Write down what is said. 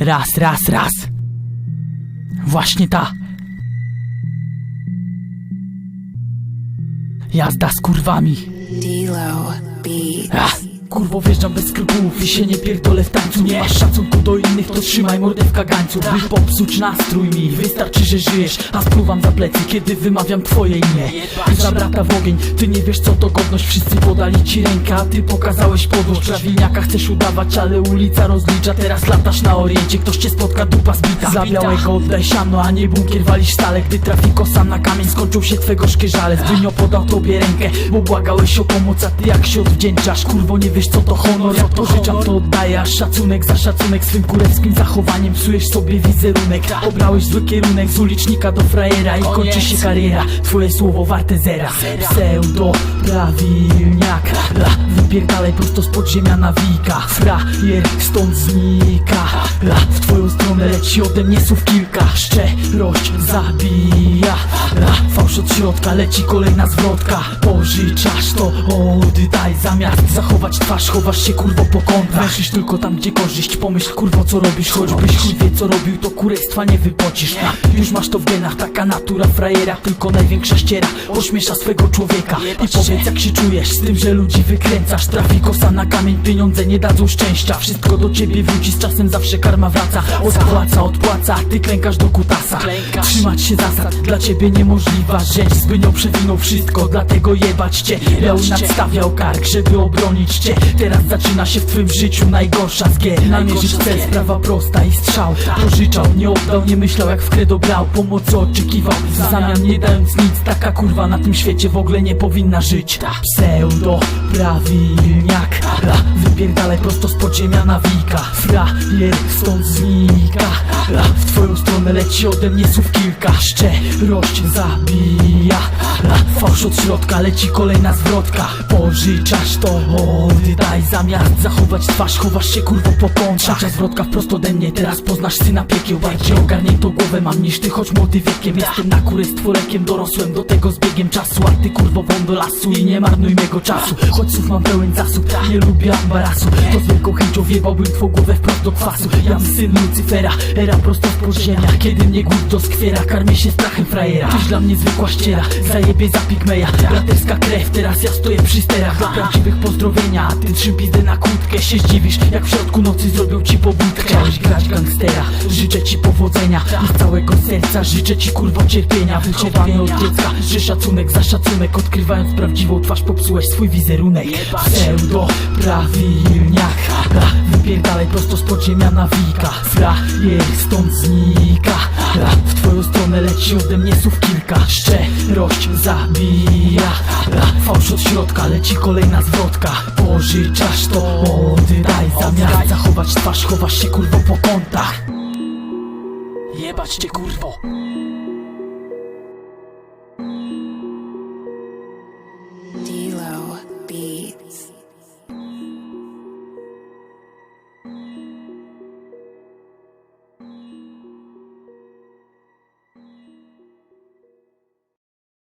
Raz, raz, raz. Właśnie ta. Jazda z kurwami. D-Lo Beats. Kurwo wjeżdżam bez skrupułów i się nie pierdolę w tańcu Nie. Masz szacunku do innych, to trzymaj mordę w kagańcu. By popsuć nastrój mi, wystarczy, że żyjesz. A spluwam za plecy, kiedy wymawiam twoje imię. Za brata w ogień, ty nie wiesz co to godność. Wszyscy podali ci rękę, a ty pokazałeś podłość. Prawilniaka chcesz udawać, ale ulica rozlicza. Teraz latasz na oriencie, ktoś cię spotka, dupa zbita. Za białego oddaj siano, a nie bunkier walisz stale. Gdy trafi kosa na kamień, skończył się twego szkieżale Zbynio podał tobie rękę, bo błagałeś o pomoc A ty jak się odwdzięczasz, kurwo nie wiesz co to honor Ja pożyczam to oddaję, szacunek za szacunek Swym kurewskim zachowaniem psujesz sobie wizerunek. Obrałeś zły kierunek z ulicznika do frajera I kończy się kariera, twoje słowo warte zera. Pseudo, prawilniak. La, wypierdalaj prosto z podziemia nawika Frajer stąd znika. La, w twoją stronę leci ode mnie słów kilka. Szczerość zabija. La, fałsz od środka, leci kolejna zwrotka. Pożyczasz to, oddaj. Zamiast zachować twarz, chowasz się kurwo po kątach Węszysz tylko tam gdzie korzyść, pomyśl kurwo co robisz. Choćbyś chuj wie co robił, to kurestwa nie wypocisz Już masz to w genach, taka natura frajera Tylko największa ściera, ośmiesza swego człowieka I powiedz jak się czujesz z tym, że ludzi wykręcasz. Trafi kosa na kamień, pieniądze nie dadzą szczęścia. Wszystko do ciebie wróci, z czasem zawsze karma wraca. Odpłaca, odpłaca, ty klękasz do kutasa. Trzymać się zasad, dla ciebie niemożliwa rzecz Zbynią przewinął wszystko, dlatego jebać cię. Leon nadstawiał kark, żeby obronić cię Teraz zaczyna się w twym życiu najgorsza z gier. Namierzyć cel, sprawa prosta i strzał. Pożyczał, nie oddał, nie myślał jak w kredo grał Pomocy oczekiwał, w zamian nie dając nic. Taka kurwa na tym świecie w ogóle nie powinna żyć. Pseudo, prawilniak. La, Wypierdalaj prosto z podziemia nawika Frajer stąd znika. La, W twoją stronę leci ode mnie słów kilka. Szczerość zabija Fałsz od środka, leci kolejna zwrotka. Pożyczasz to, oddaj Zamiast zachować twarz, chowasz się kurwo po Trzecia zwrotka wprost ode mnie, teraz poznasz syna piekieł. Bardziej ogarniętą głowę mam niż ty, choć młody wiekiem Jestem. Na kurę stworekiem, dorosłem do tego z biegiem czasu. A ty kurwo won do lasu i nie marnuj mego czasu. Choć słów mam pełen zasób, nie lubię ambarasu. To z wielką chęcią wiebałbym twą głowę wprost do kwasu. Jam syn Lucyfera, era prosto z podziemia. Kiedy mnie głód doskwiera, karmię się strachem frajera. Tyś dla mnie zwykła ściera, zajebie za pigmeja Braterska krew, teraz ja stoję przy sterach Dla prawdziwych pozdrowienia, a ty pizdę na kłódkę Się zdziwisz, jak w środku nocy zrobią ci pobudkę. Chciałeś grać gangstera, życzę ci powodzenia I z całego serca życzę ci kurwo cierpienia. Wychowany od dziecka, że szacunek za szacunek Odkrywając prawdziwą twarz popsułeś swój wizerunek. Pseudo, prawilniak La, Wypierdalaj prosto z podziemia nawika Frajer stąd znika W twoją stronę leci ode mnie słów kilka. Szczerość zabija. Fałsz od środka, leci kolejna zwrotka. Pożyczasz to, oddaj Zamiast zachować twarz, chowasz się kurwo po kątach. Jebać cię kurwo